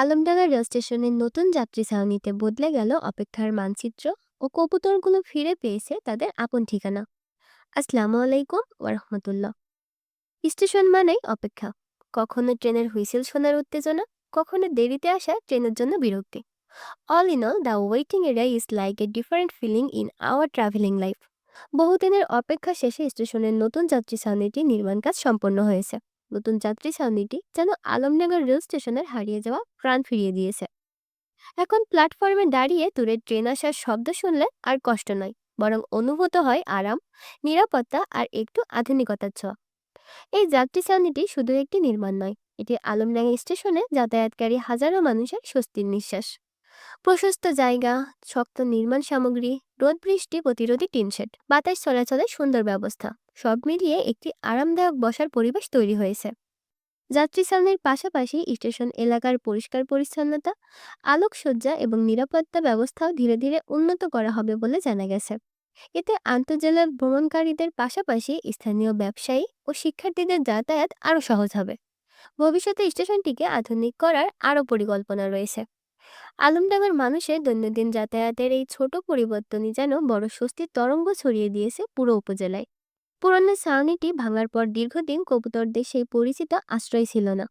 Alamdanga rail স্টেশনের নতুন যাত্রী ছাউনিতে বদলে গেল অপেক্ষার মানচিত্র ও কবুতরগুলো ফিরে পেয়েছে তাদের আপন ঠিকানা। আসসালামু আলাইকুম ওরহমতুল্লাহ স্টেশন মানেই অপেক্ষা। কখনো ট্রেনের হুইসেল শোনার উত্তেজনা, কখনো দেরিতে আসা ট্রেনের জন্য বিরক্তি। All in all the waiting area is like a different feeling in our travelling life বহুদিনের অপেক্ষা শেষে স্টেশনের নতুন যাত্রী ছাউনিটি নির্মাণ কাজ সম্পন্ন হয়েছে। নতুন যাত্রী ছাউনিটি যেন আলমনগর রেল স্টেশনের হারিয়ে যাওয়া প্রাণ ফিরিয়ে দিয়েছে। এখন প্ল্যাটফর্মে দাঁড়িয়ে দূরের ট্রেন আসার শব্দ শুনলে আর কষ্ট নয়, বরং অনুভূত হয় আরাম, নিরাপত্তা আর একটু আধুনিকতার ছোঁয়া। এই যাত্রী ছাউনিটি শুধু একটি নির্মাণ নয়, এটি আলমডাঙ্গা স্টেশনে যাতায়াতকারী হাজারো মানুষের স্বস্তির নিঃশ্বাস। প্রশস্ত জায়গা, শক্ত নির্মাণ সামগ্রী রোদ বৃষ্টি প্রতিরোধী টিনশেড বাতাস চলাচলের সুন্দর ব্যবস্থা, সব মিলিয়ে একটি আরামদায়ক বসার পরিবেশ তৈরি হয়েছে। যাত্রী ছাউনির পাশাপাশি স্টেশন এলাকার পরিষ্কার পরিচ্ছন্নতা, আলোকসজ্জা এবং নিরাপত্তা ব্যবস্থাও ধীরে ধীরে উন্নত করা হবে বলে জানা গেছে। এতে আন্তজেলার ভ্রমণকারীদের পাশাপাশি স্থানীয় ব্যবসায়ী ও শিক্ষার্থীদের যাতায়াত আরও সহজ হবে। ভবিষ্যতে স্টেশনটিকে আধুনিক করার আরও পরিকল্পনা রয়েছে। আলমডাঙ্গার মানুষের দৈনন্দিন যাতায়াতের এই ছোট পরিবর্তনই যেন বড় স্বস্তির তরঙ্গ ছড়িয়ে দিয়েছে পুরো উপজেলায়। পুরনো ছাউনিটি ভাঙার পর দীর্ঘদিন কবুতরদের সেই পরিচিত আশ্রয় ছিল না।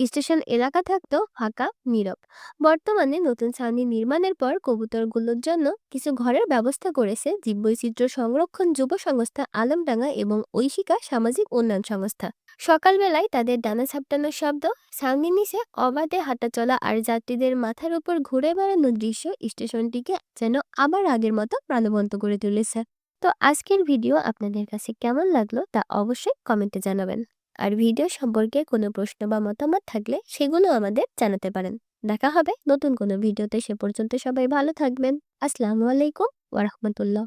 স্টেশন এলাকা থাকতো ফাঁকা, নীরব। বর্তমানে নতুন ছাউনি নির্মাণের পর কবুতরগুলোর জন্য কিছু ঘরের ব্যবস্থা করেছে জীববৈচিত্র্য সংরক্ষণ যুব সংস্থা আলমডাঙ্গা এবং ঐশিকা সামাজিক উন্নয়ন সংস্থা। সকালবেলায় তাদের ডানা ছাপটানোর শব্দ, ছাউনির নিচে অবাধে হাঁটাচলা আর যাত্রীদের মাথার উপর ঘুরে বেড়ানোর দৃশ্য স্টেশনটিকে যেন আবার আগের মতো প্রাণবন্ত করে তুলেছে। তো আজকের ভিডিও আপনাদের কাছে কেমন লাগল তা অবশ্যই কমেন্টে জানাবেন। আর ভিডিও সম্পর্কে কোনো প্রশ্ন বা মতামত থাকলে সেগুলো আমাদের জানাতে পারেন। দেখা হবে নতুন কোনো ভিডিওতে, সে পর্যন্ত সবাই ভালো থাকবেন। আসসালামু আলাইকুম ওরহমতুল্লাহ